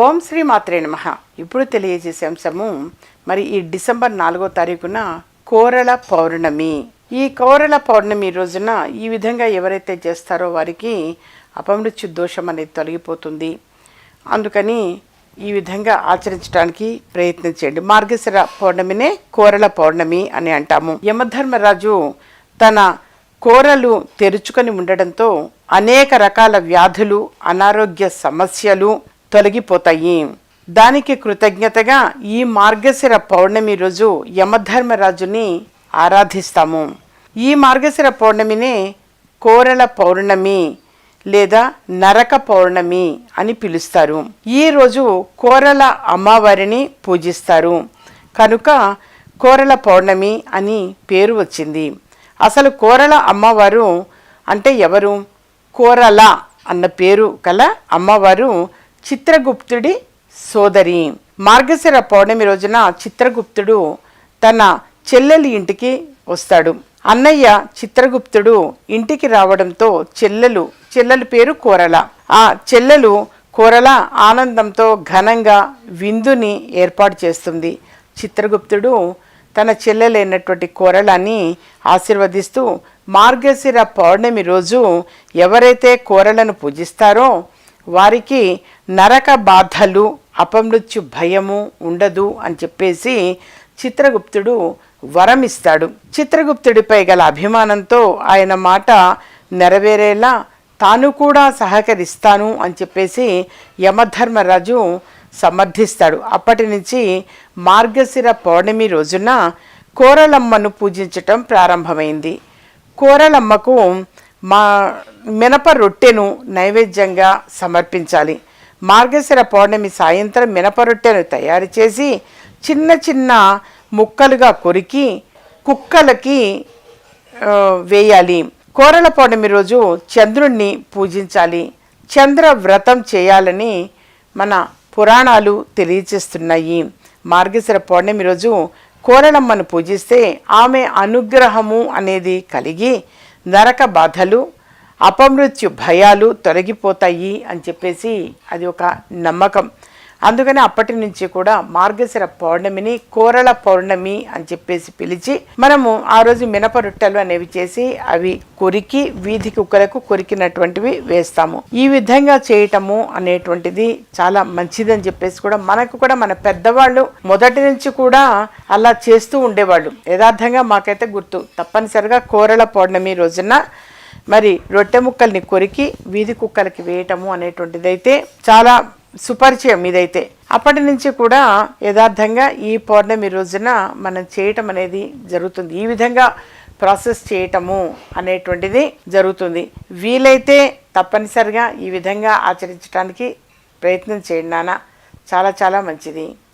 ఓం శ్రీ మాత్రే నమ. ఇప్పుడు తెలియజేసే అంశము మరి ఈ డిసెంబర్ నాలుగో తారీఖున కోరల పౌర్ణమి. ఈ కోరల పౌర్ణమి రోజున ఈ విధంగా ఎవరైతే చేస్తారో వారికి అపమృత్యు దోషం అనేది తొలగిపోతుంది. అందుకని ఈ విధంగా ఆచరించడానికి ప్రయత్నించండి మార్గశిర పౌర్ణమినే కోరల పౌర్ణమి అని అంటాము. యమధర్మరాజు తన కోరలు తెరుచుకొని ఉండడంతో అనేక రకాల వ్యాధులు అనారోగ్య సమస్యలు తొలగిపోతాయి. దానికి కృతజ్ఞతగా ఈ మార్గశిర పౌర్ణమి రోజు యమధర్మరాజుని ఆరాధిస్తాము. ఈ మార్గశిర పౌర్ణమినే కోరల పౌర్ణమి లేదా నరక పౌర్ణమి అని పిలుస్తారు. ఈ రోజు కోరల అమ్మవారిని పూజిస్తారు. కనుక కోరల పౌర్ణమి అని పేరు వచ్చింది. అసలు కోరల అమ్మవారు అంటే ఎవరు? కోరల అన్న పేరు గల అమ్మవారు చిత్రగుప్తుడి సోదరి. మార్గశిర పౌర్ణమి రోజున చిత్రగుప్తుడు తన చెల్లెలి ఇంటికి వస్తాడు. అన్నయ్య చిత్రగుప్తుడు ఇంటికి రావడంతో చెల్లెలు చెల్లెలు పేరు కోరల. ఆ చెల్లెలు కోరల ఆనందంతో ఘనంగా విందుని ఏర్పాటు చేస్తుంది. చిత్రగుప్తుడు తన చెల్లెలైనటువంటి కోరలని ఆశీర్వదిస్తూ మార్గశిర పౌర్ణమి రోజు ఎవరైతే కోరలను పూజిస్తారో వారికి నరక బాధలు అపమృత్యు భయము ఉండదు అని చెప్పేసి చిత్రగుప్తుడు వరం ఇస్తాడు చిత్రగుప్తుడిపై గల అభిమానంతో ఆయన మాట నెరవేరేలా తాను కూడా సహకరిస్తాను అని చెప్పేసి యమధర్మరాజు సమర్థిస్తాడు. అప్పటి నుంచి మార్గశిర పౌర్ణమి రోజున కోరలమ్మను పూజించటం ప్రారంభమైంది. కోరలమ్మకు మా మినప రొట్టెను నైవేద్యంగా సమర్పించాలి. మార్గశిర పౌర్ణమి సాయంత్రం మినప రొట్టెను తయారు చేసి చిన్న చిన్న ముక్కలుగా కొరికి కుక్కలకి వేయాలి. కోరల పౌర్ణమి రోజు చంద్రుణ్ణి పూజించాలి. చంద్ర వ్రతం చేయాలని మన పురాణాలు తెలియజేస్తున్నాయి. మార్గశిర పౌర్ణమి రోజు కోరలమ్మను పూజిస్తే ఆమె అనుగ్రహము అనేది కలిగి నరక బాధలు అపమృత్యు భయాలు తొలగిపోతాయి అని చెప్పేసి అది ఒక నమ్మకం. అందుకని అప్పటి నుంచి కూడా మార్గశిర పౌర్ణమిని కోరల పౌర్ణమి అని చెప్పేసి పిలిచి మనము ఆ రోజు మినప రొట్టెలు అనేవి చేసి అవి కొరికి వీధి కుక్కలకు కొరికినటువంటివి వేస్తాము. ఈ విధంగా చేయటము అనేటువంటిది చాలా మంచిదని చెప్పేసి కూడా మనకు కూడా మన పెద్దవాళ్ళు మొదటి నుంచి కూడా అలా చేస్తూ ఉండేవాళ్ళు. యథార్థంగా మాకైతే గుర్తు. తప్పనిసరిగా కోరల పౌర్ణమి రోజున మరి రొట్టె ముక్కల్ని కొరికి వీధి కుక్కలకి వేయటము అనేటువంటిది అయితే చాలా సుపరిచయం ఇదైతే అప్పటి నుంచి కూడా యథార్థంగా ఈ పౌర్ణమి రోజున మనం చేయటం అనేది జరుగుతుంది. ఈ విధంగా ప్రాసెస్ చేయటము అనేటువంటిది జరుగుతుంది. వీలైతే తప్పనిసరిగా ఈ విధంగా ఆచరించడానికి ప్రయత్నం చేయండి నాన్న. చాలా చాలా మంచిది.